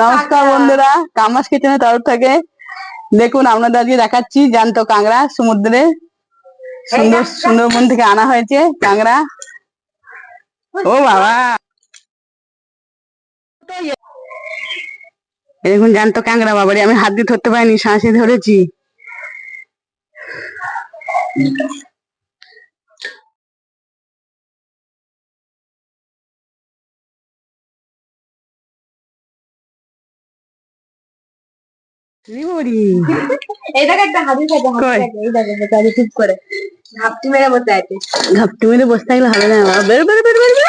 নমস্কার বন্ধুরা কামাস কিচেনের তরফ থেকে দেখুন আপনাদের আজকে দেখাচ্ছি জ্যান্ত কাঁকড়া সমুদ্রে। সুন্দর সুন্দরবন থেকে আনা হয়েছে কাংড়া ও বাবা এই দেখুন জ্যান্ত কাংড়া বাবারে আমি হাত দিয়ে ধরতে পারিনি শাঁসে ধরেছি এই দেখো একটা হাতি থাকে হাতি কই? থাকে এই দেখো চুপ করে ঘাপটি মেরে বসে আছে ঘাপটি মেরে বসে থাকলে হবে না বেরো বেরো বেরো বেরো।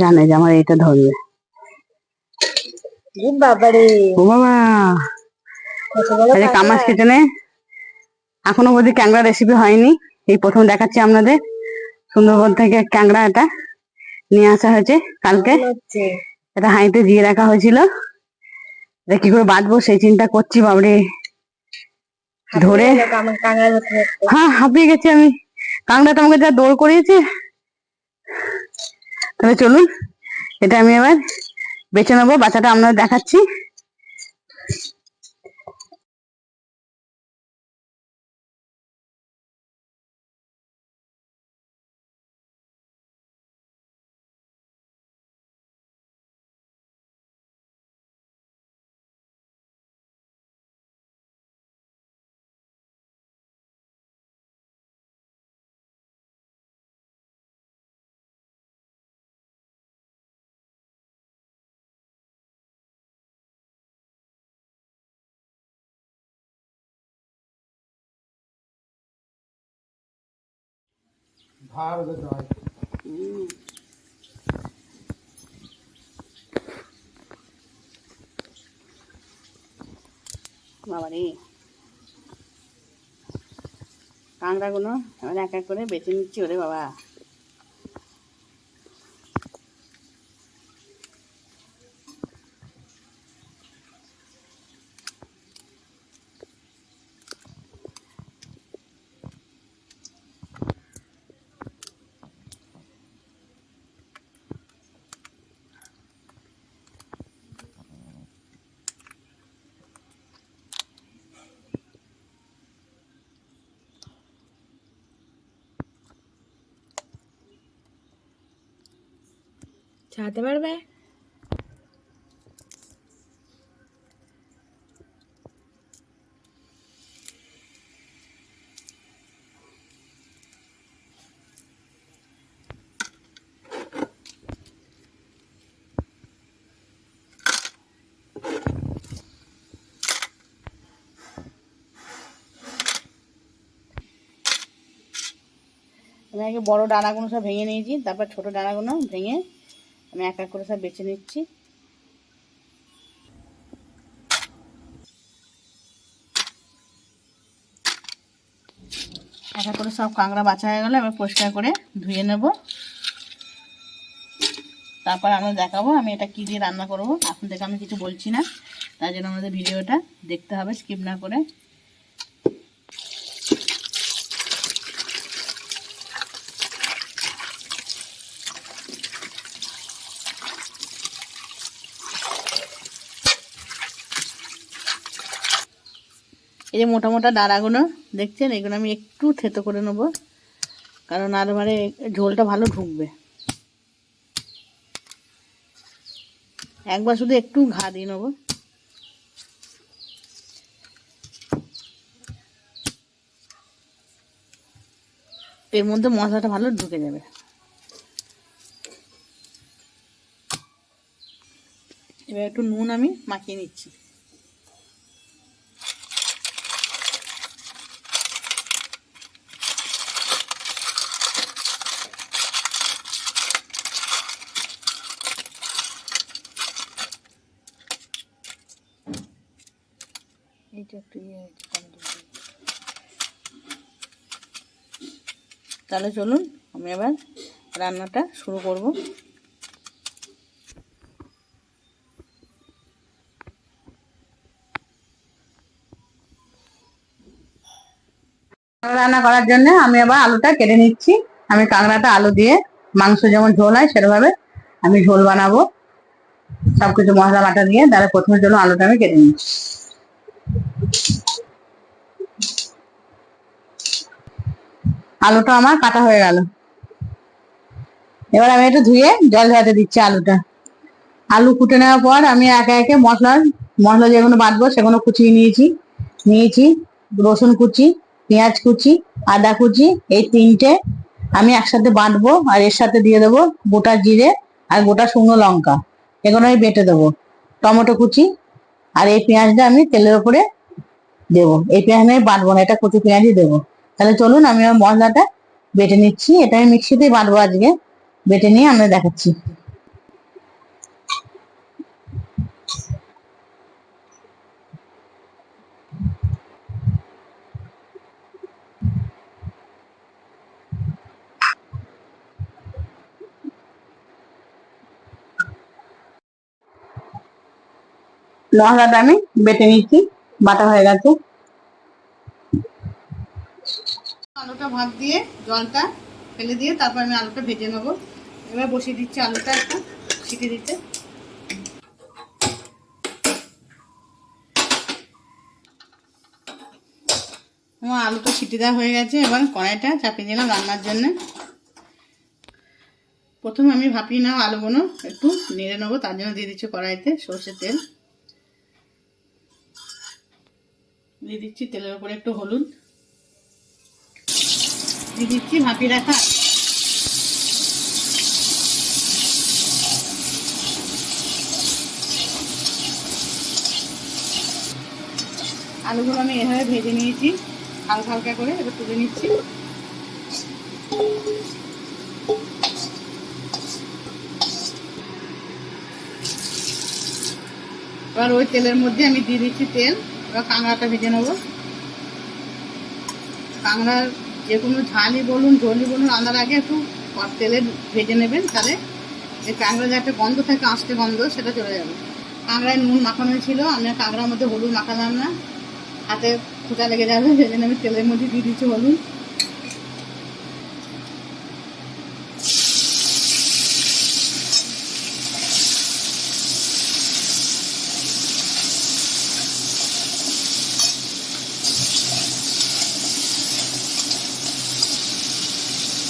জানে যে আমার এটা ধরবে বাবারে ও বাবা আচ্ছা কামাস কিচেনে? এখনও অবধি ক্যাংরা রেসিপি হয়নি। এই প্রথম দেখাচ্ছি আপনাদের। সুন্দরবন থেকে ক্যাংরা এটা নিয়ে আসা হয়েছে কালকে। এটা হাঁড়িতে দিয়ে রাখা হয়েছিল। এটা কি করে বাঁধবো? সেই চিন্তা করছি বাবরে। ধরে। আমার। হ্যাঁ হাঁপিয়ে গেছি আমি। কাংড়াটা আমাকে যা দৌড় করিয়েছে। তবে চলুন এটা আমি এবার বেছে নেব। বাচ্চাটা আপনাদের দেখাচ্ছি। বাবারে। কাঁকড়াগুলো এক এক করে বেছে নিচ্ছি ওরে বাবা। ছাড়তে পারবে? আমি আগে বড় ডানাগুলো সব ভেঙে নিয়েছি তারপর ছোট ডানাগুলো ভেঙে আমি এক এক করে সব বেছে নিচ্ছি। এক এক করে সব কাঁকড়া বাছা হয়ে গেলে এবার পরিষ্কার করে ধুয়ে নেব। তারপর আমরা দেখাবো আমি এটা কী দিয়ে রান্না করব। এখন থেকে আমি কিছু বলছি না, তার জন্য আমাদের ভিডিওটা দেখতে হবে স্কিপ না করে। এই যে মোটা মোটা ডাঁড়াগুলো দেখছেন? এগুলো আমি একটু থেতো করে নেব, কারণ আর মানে ঝোলটা ভালো ঢুকবে। একবার শুধু একটু ঘা দিয়ে নেব। এর মধ্যে মশলাটা ভালো ঢুকে যাবে। এবার একটু নুন আমি মাখিয়ে নিচ্ছি। একটু ইয়ে হয়েছে তাহলে চলুন, আমি এবার রান্নাটা শুরু করব। রান্না করার জন্য আমি আবার আলুটা কেটে নিচ্ছি। আমি কাঁকড়াটা আলু দিয়ে, মাংস যেমন ঝোল হয় সেরকমভাবে আমি ঝোল বানাবো। সবকিছু মশলা বাটা দিয়ে, তাহলে প্রথমে জন্য আলুটা আমি কেটে নিচ্ছি। আলুটা আমার কাটা হয়ে গেল। এবার আমি একটু ধুয়ে জল ঝরাতে দিচ্ছি আলুটা। আলু কুটে নেওয়ার পর আমি একে একে মশলার মশলা যেগুলো বাটবো সেগুলো কুচিয়ে নিয়েছি। নিয়েছি রসুন কুচি, পেঁয়াজ কুচি, আদা কুচি, এই তিনটে আমি একসাথে বাটবো আর এর সাথে দিয়ে দেবো গোটা জিরে আর গোটা শুকনো লঙ্কা। এগুলো আমি বেটে দেবো। টমেটো কুচি আর এই পেঁয়াজটা আমি তেলের উপরে দেবো। এই পেঁয়াজ আমি বাটবো না, এটা কুচি পেঁয়াজই দেবো। তাহলে চলুন আমি আমার মশলাটা বেটে নিচ্ছি। এটা আমি মিক্সিতেই বাটবো আজকে। বেটে নিয়ে আমরা দেখাচ্ছি। মশলাটা আমি বেটে নিচ্ছি। বাটা হয়ে গেছে। আলুটা ভাত দিয়ে, জলটা ফেলে দিয়ে তারপর আমি আলুটা ভেজে নেব। এবার বসিয়ে দিচ্ছি আলুটা একটু সিটি দিতে। আমার আলুটা সিটি দেওয়া হয়ে গেছে, এবার কড়াইটা চাপিয়ে দিলাম রান্নার জন্য। প্রথমে আমি ভাপিয়ে নেওয়া আলুগুলো একটু নেড়ে নেব, তার জন্য দিয়ে দিচ্ছি কড়াইতে সর্ষের তেল। দিয়ে দিচ্ছি তেলের উপরে একটু হলুদ। দিচ্ছি রাখা। আলুগুলো আমি এভাবে ভেজে নিয়েছি, হালকা হালকা করে এবার তুলে নিচ্ছি। এবার ওই তেলের মধ্যে আমি দিয়ে দিচ্ছি তেল, এবার কাঁকড়াটা ভেজে নেব। কাঁকড়ার যে কোনো ঝালই বলুন ঝোলই বলুন, আনার আগে একটু তেলে ভেজে নেবেন তাহলে এই কাঁকড়া যে একটা গন্ধ থাকে, আঁচতে গন্ধ, সেটা চলে যাবে। কাঁকড়ায় নুন মাখানো ছিল, আমি কাঁকড়ার মধ্যে হলুদ মাখালাম না। হাতে খোঁচা লেগে যাবে, সেই জন্য আমি তেলের মধ্যে দিয়ে দিচ্ছি হলুদ।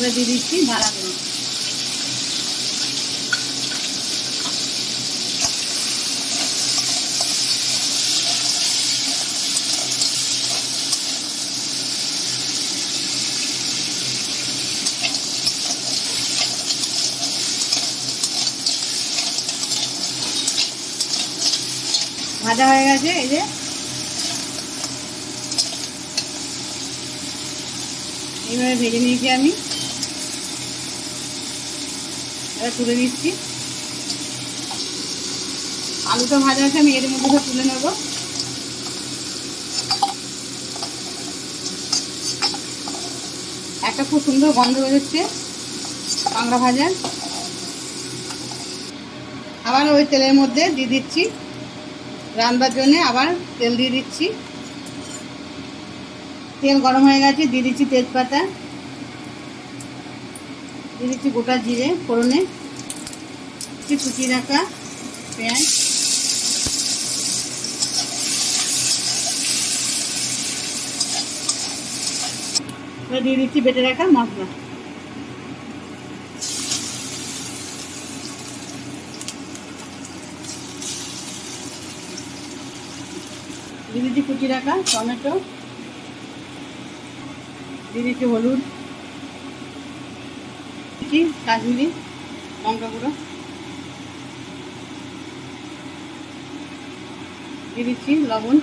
এবার দিয়ে দিচ্ছি ভাড়াগুলো ভাজা হয়ে গেছে এই যে। এইভাবে ভেজে নিয়েছি আমি। এবার তুলে নিচ্ছি। আলুটা ভাজা আছে, আমি এর মধ্যে তুলে নেব। একটা খুব সুন্দর গন্ধ বেরোচ্ছে কাঁকড়া ভাজা। আবার ওই তেলের মধ্যে দিয়ে দিচ্ছি। রান্নার জন্য আবার তেল দিয়ে দিচ্ছি। তেল গরম হয়ে গেছে, দিয়ে দিচ্ছি তেজপাতা। দিয়ে দিচ্ছি গোটা জিরে ফোড়নে দিচ্ছি কুচি রাখা পেঁয়াজ। দিয়ে দিচ্ছি বেটে রাখা মশলা। দিয়ে দিচ্ছি কুচি রাখা টমেটো। দিয়ে দিচ্ছি হলুদ। কি? কাশ্মীরি? লঙ্কা গুঁড়ো দিয়ে দিচ্ছি লবণ।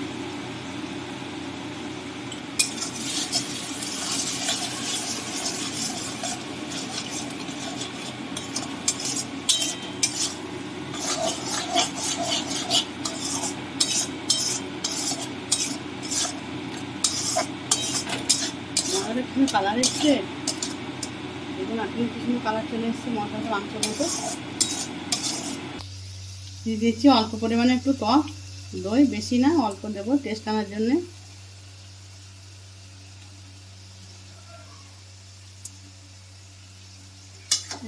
কালার এসছে? দেখুন কি সুন্দর কালার চলে দিয়ে দিচ্ছি অল্প পরিমাণে একটু টক দই, বেশি না, অল্প দেবো টেস্ট আনার জন্যে।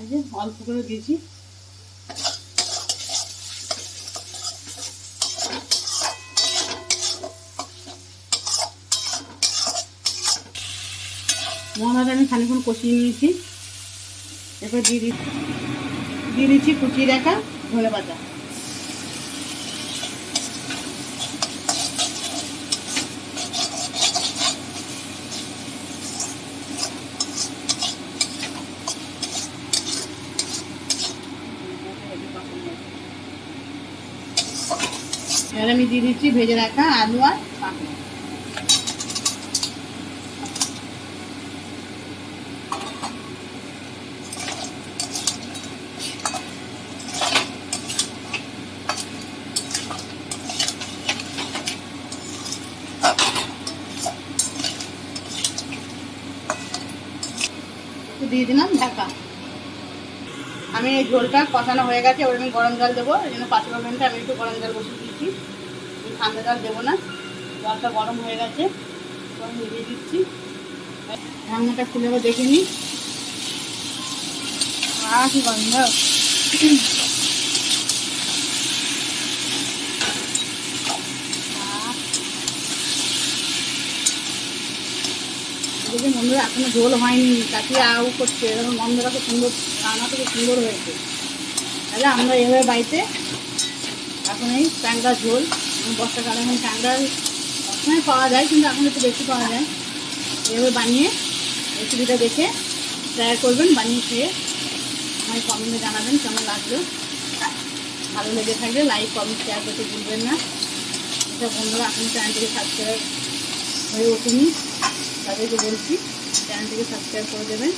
যে অল্প করে দিয়েছি। মশলাটা আমি খানিক্ষণ কষিয়ে নিয়েছি। এরপর দিয়ে দিচ্ছি। দিয়ে দিচ্ছি কুচিয়ে রাখা ধনে পাতা। আমি দিয়ে দিচ্ছি ভেজে রাখা আলু আর পাঁপড়। দিয়ে দিলাম, ঢাকা। আমি এই ঝোলটা কষানো হয়ে গেছে ওর আমি গরম জল দেবো। এই জন্য পাঁচ মিনিটে আমি একটু গরম জল বসে দিচ্ছি ঠান্ডা জল দেবো না, জলটা গরম হয়ে গেছে। গরম দিয়ে দিচ্ছি। ঢাকনাটা খুলে দেখে নিই। আর কি গন্ধ। দেখে বন্ধুরা এখনও ঝোল হয়নি, কাটিয়ে আউ করছে, এরকম গন্ধটা খুব সুন্দর, রান্নাটা খুব সুন্দর হয়েছে। তাহলে আমরা এভাবে বাড়িতে এখন এই ট্যাংরা ঝোল বর্ষাকালে এখন ট্যাংরা সবসময় পাওয়া যায়, কিন্তু এখন একটু বেশি পাওয়া যায়। এভাবে বানিয়ে রেসিপিটা দেখে ট্রাই করবেন, বানিয়ে খেয়ে আমায় কমেন্টে জানাবেন কেমন লাগল। ভালো লেগে থাকলে লাইক কমেন্ট শেয়ার করতে ভুলবেন না। এটা বন্ধুরা, এখন চ্যানেলটিকে সাবস্ক্রাইব হয়ে ওঠেনি। তাদেরকে বলছি চ্যানেলটিকে সাবস্ক্রাইব করে দেবেন।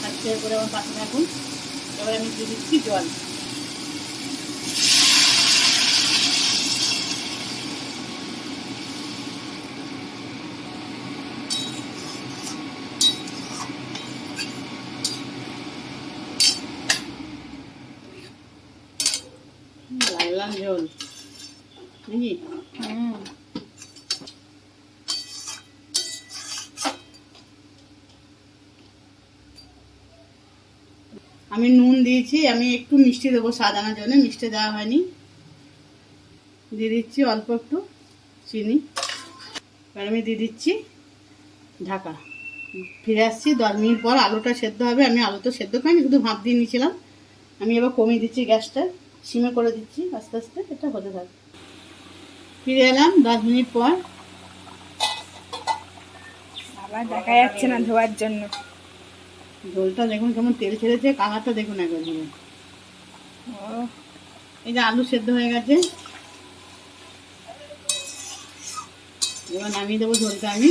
সাবস্ক্রাইব করে আমার পাশে থাকুন। এবার আমি দিয়ে দিচ্ছি জল। লাল ঝোল নাকি? হুম। আমি নুন দিয়েছি, আমি একটু মিষ্টি দেবো স্বাদ আনার জন্য, মিষ্টি দেওয়া হয়নি। দিয়ে দিচ্ছি অল্প একটু চিনি। এবার আমি দিয়ে দিচ্ছি ঢাকা। ফিরে আসছি, দশ মিনিট পর আলুটা সেদ্ধ হবে, আমি আলু তো সেদ্ধ খাইনি, শুধু ভাত দিয়ে নিয়েছিলাম। আমি এবার কমিয়ে দিচ্ছি গ্যাসটা, সিমে করে দিচ্ছি, আস্তে আস্তে এটা হতে থাকবে ফিরে এলাম দশ মিনিট পর। আবার দেখা যাচ্ছে না ধোয়ার জন্য। ঝোলটা দেখুন কেমন তেল ছেড়েছে কালারটা দেখুন একবার ধরে। ও এই যে আলু সেদ্ধ হয়ে গেছে। এবার নামিয়ে দেবো ঝোলটা আমি।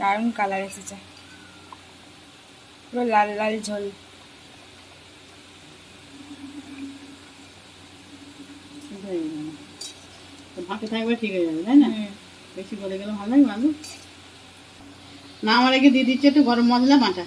দারুণ কালার এসেছে। পুরো লাল লাল ঝোল। ভাতে থাকবে ঠিক হয়ে যাবে তাই না? বেশি বলে গেলে ভালো লাগবে আলু না আমার আগে দিয়ে দিচ্ছে একটু গরম মশলা বাটা।